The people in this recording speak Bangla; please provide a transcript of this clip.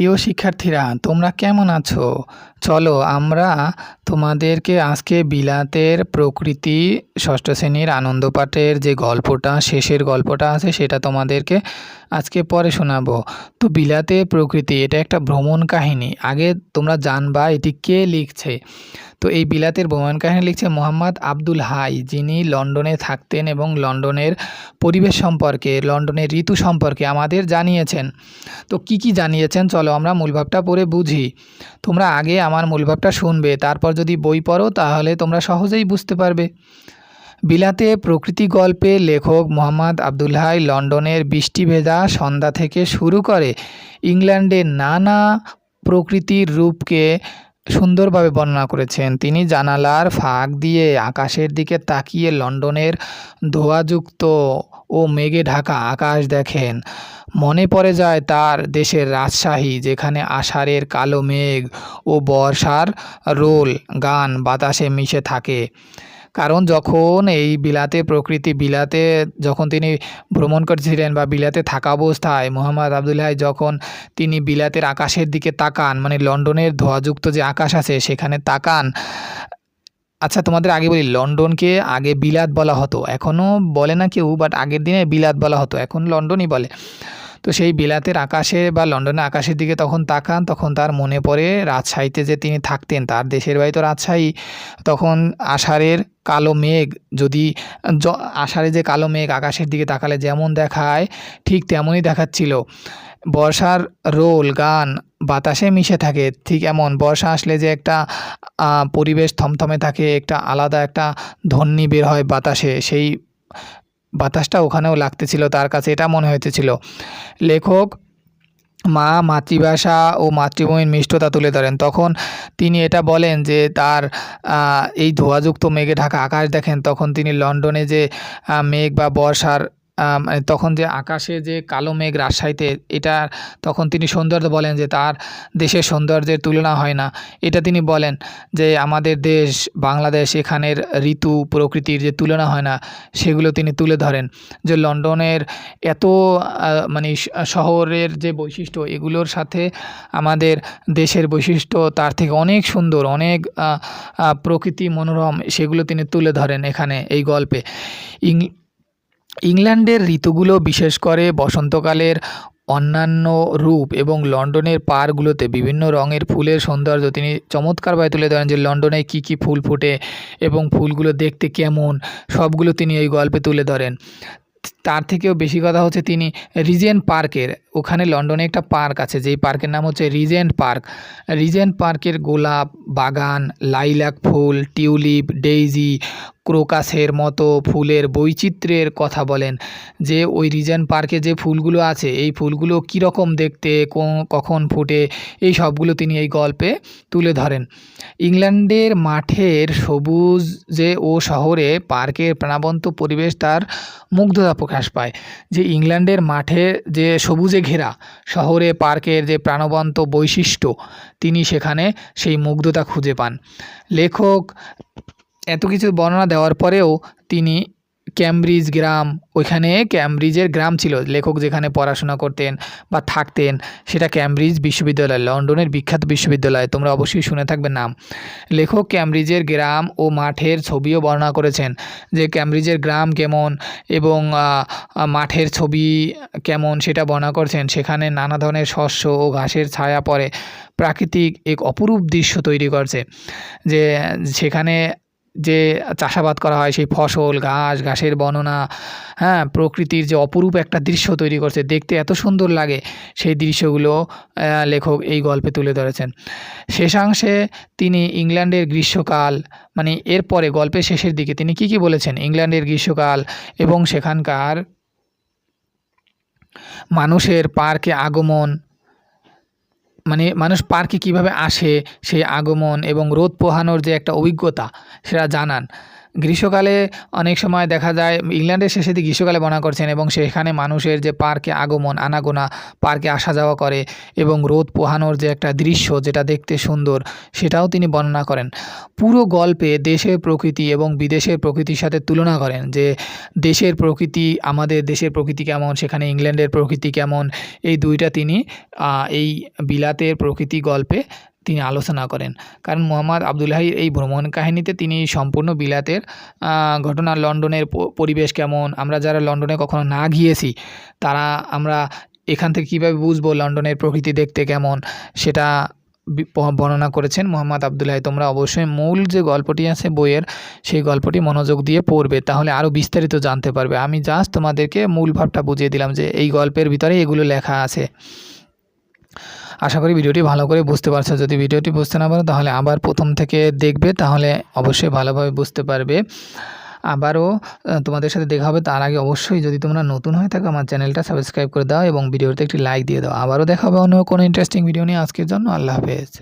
প্রিয় শিক্ষার্থীরা, তোমরা কেমন আছো? চলো আমরা তোমাদেরকে আজকে বিলাতের প্রকৃতি ষষ্ঠ শ্রেণির আনন্দ পাঠের যে গল্পটা, শেষের গল্পটা আছে সেটা তোমাদেরকে আজকে পরে শোনাবো। তো বিলাতের প্রকৃতি, এটা একটা ভ্রমণ কাহিনী। আগে তোমরা জানবা এটি কে লিখছে। তো এই বিলাতের ভ্রমণ কাহিনী লিখছে মোহাম্মদ আব্দুল হাই, যিনি লন্ডনে থাকতেন এবং লন্ডনের পরিবেশ সম্পর্কে, লন্ডনের ঋতু সম্পর্কে আমাদের জানিয়েছেন। তো কি কি জানিয়েছেন? চলো আমরা মূলভাবটা পড়ে বুঝি। তোমরা আগে আমার মূলভাবটা শুনবে, তারপর যদি বই পড়ো তাহলে তোমরা সহজেই বুঝতে পারবে। বিলাতে প্রকৃতি গল্পে লেখক মোহাম্মদ আব্দুল হাই লন্ডনের বৃষ্টি ভেজা সন্ধ্যা থেকে শুরু করে ইংল্যান্ডের নানা প্রকৃতির রূপকে সুন্দরভাবে বর্ণনা করেছেন। তিনি জানালার ফাঁক দিয়ে আকাশের দিকে তাকিয়ে লন্ডনের ধোঁয়াযুক্ত ও মেঘে ঢাকা আকাশ দেখেন। মনে পড়ে যায় তার দেশের রাজশাহী, যেখানে আষাঢ়ের কালো মেঘ ও বর্ষার রোল গান বাতাসে মিশে থাকে। কারণ যখন এই বিলাতে, প্রকৃতি বিলাতে যখন তিনি ভ্রমণ করছিলেন বা বিলাতে থাকা অবস্থায়, মোহাম্মদ আবদুল্লাহ যখন তিনি বিলাতের আকাশের দিকে তাকান মানে লন্ডনের ধোঁয়াযুক্ত যে আকাশ আছে সেখানে তাকান আচ্ছা তোমাদের আগে বলি, লন্ডনকে আগে বিলাত বলা হতো। এখনও বলে না কেউ বাট আগের দিনে বিলাত বলা হতো। এখন লন্ডনই বলে। তো সেই বিলাতের আকাশে বা লন্ডনের আকাশের দিকে তখন তাকান, তখন তার মনে পড়ে রাজশাহীতে যে তিনি থাকতেন, তার দেশের বাড়ি তো রাজশাহী। তখন আষাঢ়ের কালো মেঘ যদি আষাঢ়ে যে কালো মেঘ আকাশের দিকে তাকালে যেমন দেখায়, ঠিক তেমনই দেখাচ্ছিল। বর্ষার রোল, গান, বাতাসে মিশে থাকে, ঠিক এমন। বর্ষা আসলে যে একটা পরিবেশ থমথমে থাকে, একটা আলাদা একটা ধ্বনি বের হয় বাতাসে, সেই বাতাসটা ওখানেও লাগতেছিল, তার কাছে এটা মনে হইতেছিল। লেখক মা মাতৃভাষা ও মাতৃভূমির মিষ্টতা তুলে ধরেন। তখন তিনি এটা বলেন যে তার এই ধোয়াযুক্ত মেঘে ঢাকা আকাশ দেখেন, তখন তিনি লন্ডনে যে মেঘ বা বর্ষার মানে তখন যে আকাশে যে কালো মেঘ রাজশাহীতে, এটা তখন তিনি সৌন্দর্য বলেন যে তার দেশের সৌন্দর্যের তুলনা হয় না। এটা তিনি বলেন যে আমাদের দেশ, বাংলাদেশ এখানের ঋতু, প্রকৃতির যে তুলনা হয় না, সেগুলো তিনি তুলে ধরেন। যে লন্ডনের এত মানে শহরের যে বৈশিষ্ট্য, এগুলোর সাথে আমাদের দেশের বৈশিষ্ট্য তার থেকে অনেক সুন্দর, অনেক প্রকৃতি মনোরম, সেগুলো তিনি তুলে ধরেন এখানে এই গল্পে। ইং ইংল্যান্ডের ঋতুগুলো বিশেষ করে বসন্তকালের অন্যান্য রূপ এবং লন্ডনের পার্কগুলোতে বিভিন্ন রঙের ফুলের সৌন্দর্য, তিনি চমৎকারভাবে তুলে ধরেন যে লন্ডনে কী কী ফুল ফোটে এবং ফুলগুলো দেখতে কেমন, সবগুলো তিনি এই গল্পে তুলে ধরেন। তার থেকেও বেশি কথা হচ্ছে তিনি রিজেন্ট পার্কের, ওখানে লন্ডনে একটা পার্ক আছে, যেই পার্কের নাম হচ্ছে রিজেন্ট পার্ক। রিজেন্ট পার্কের গোলাপ, বাগান, লাইলাক ফুল, টিউলিপ, ডেইজি ক্রোকাসের মতো ফুলের বৈচিত্র্যের কথা বলেন। যে ওই রিজেন্ট পার্কে যে ফুলগুলো আছে, এই ফুলগুলো কীরকম দেখতে কখন ফোটে, এই সবগুলো তিনি এই গল্পে তুলে ধরেন। ইংল্যান্ডের মাঠের সবুজ যে ও শহরে পার্কের প্রাণবন্ত পরিবেশ তার মুগ্ধতা প্রকাশ পায়। যে ইংল্যান্ডের মাঠে যে সবুজে ঘেরা শহরে পার্কের যে প্রাণবন্ত বৈশিষ্ট্য, তিনি সেখানে সেই মুগ্ধতা খুঁজে পান। লেখক এত কিছু বর্ণনা দেওয়ার পরেও তিনি ক্যামব্রিজ গ্রাম, ওইখানে ক্যামব্রিজের গ্রাম ছিল, লেখক যেখানে পড়াশোনা করতেন বা থাকতেন, সেটা ক্যামব্রিজ বিশ্ববিদ্যালয়, লন্ডনের বিখ্যাত বিশ্ববিদ্যালয়, তোমরা অবশ্যই শুনে থাকবে নাম। লেখক ক্যামব্রিজের গ্রাম ও মাঠের ছবিও বর্ণনা করেছেন যে ক্যামব্রিজের গ্রাম কেমন এবং মাঠের ছবি কেমন সেটা বর্ণনা করছেন। সেখানে নানা ধরনের শস্য ও ঘাসের ছায়া পড়ে, প্রাকৃতিক এক অপরূপ দৃশ্য তৈরি করছে যে সেখানে যে চাষাবাদ করা হয়, সেই ফসল, ঘাস, ঘাসের বর্ণনা হ্যাঁ প্রকৃতির যে অপরূপ একটা দৃশ্য তৈরি করছে, দেখতে এত সুন্দর লাগে। সেই দৃশ্যগুলো লেখক এই গল্পে তুলে ধরেছেন। শেষাংশে তিনি ইংল্যান্ডের গ্রীষ্মকাল মানে এরপরে গল্পের শেষের দিকে তিনি কি কি বলেছেন? ইংল্যান্ডের গ্রীষ্মকাল এবং সেখানকার মানুষের পার্কে আগমন মানে মানুষ পার্কে কীভাবে আসে সেই আগমন এবং রোদ পোহানোর যে একটা অভিজ্ঞতা, সেটা জানান। গ্রীষ্মকালে অনেক সময় দেখা যায়, ইংল্যান্ডের শেষে দিয়ে গ্রীষ্মকালে বর্ণনা করছেন এবং সেখানে মানুষের যে পার্কে আগমন, আনাগোনা, পার্কে আসা যাওয়া করে এবং রোদ পোহানোর যে একটা দৃশ্য যেটা দেখতে সুন্দর, সেটাও তিনি বর্ণনা করেন। পুরো গল্পে দেশের প্রকৃতি এবং বিদেশের প্রকৃতির সাথে তুলনা করেন যে দেশের প্রকৃতি আমাদের দেশের প্রকৃতি কেমন, সেখানে ইংল্যান্ডের প্রকৃতি কেমন, এই দুইটা তিনি এই বিলাতের প্রকৃতি গল্পে তিনি আলোচনা করেন। কারণ মোহাম্মদ আবদুল হাই এই ভ্রমণ কাহিনীতে তিনি সম্পূর্ণ বিলাতের ঘটনা লন্ডনের পরিবেশ কেমন, আমরা যারা লন্ডনে কখনো না গিয়েছি, তারা, আমরা এখান থেকে কীভাবে বুঝব লন্ডনের প্রকৃতি দেখতে কেমন, সেটা বর্ণনা করেছেন মোহাম্মদ আবদুল্লাহ তোমরা অবশ্যই মূল যে গল্পটি আছে বইয়ের, সেই গল্পটি মনোযোগ দিয়ে পড়বে, তাহলে আরও বিস্তারিত জানতে পারবে। আমি জাস্ট তোমাদেরকে মূল ভাবটা বুঝিয়ে দিলাম যে এই গল্পের ভিতরে এগুলো লেখা আছে। আশা করি ভিডিওটি ভালো করে বুঝতে পারছ। যদি ভিডিওটি বুঝতে না পারো, তাহলে আবার প্রথম থেকে দেখবে, তাহলে অবশ্যই ভালোভাবে বুঝতে পারবে। আবারও তোমাদের সাথে দেখা হবে তার আগে অবশ্যই যদি তোমরা নতুন হয়ে থাকো, আমার চ্যানেলটা সাবস্ক্রাইব করে দাও এবং ভিডিওতে একটি লাইক দিয়ে দাও। আবারও দেখা হবে অন্য কোনো ইন্টারেস্টিং ভিডিও নিয়ে আজকের জন্য। আল্লাহ হাফেজ।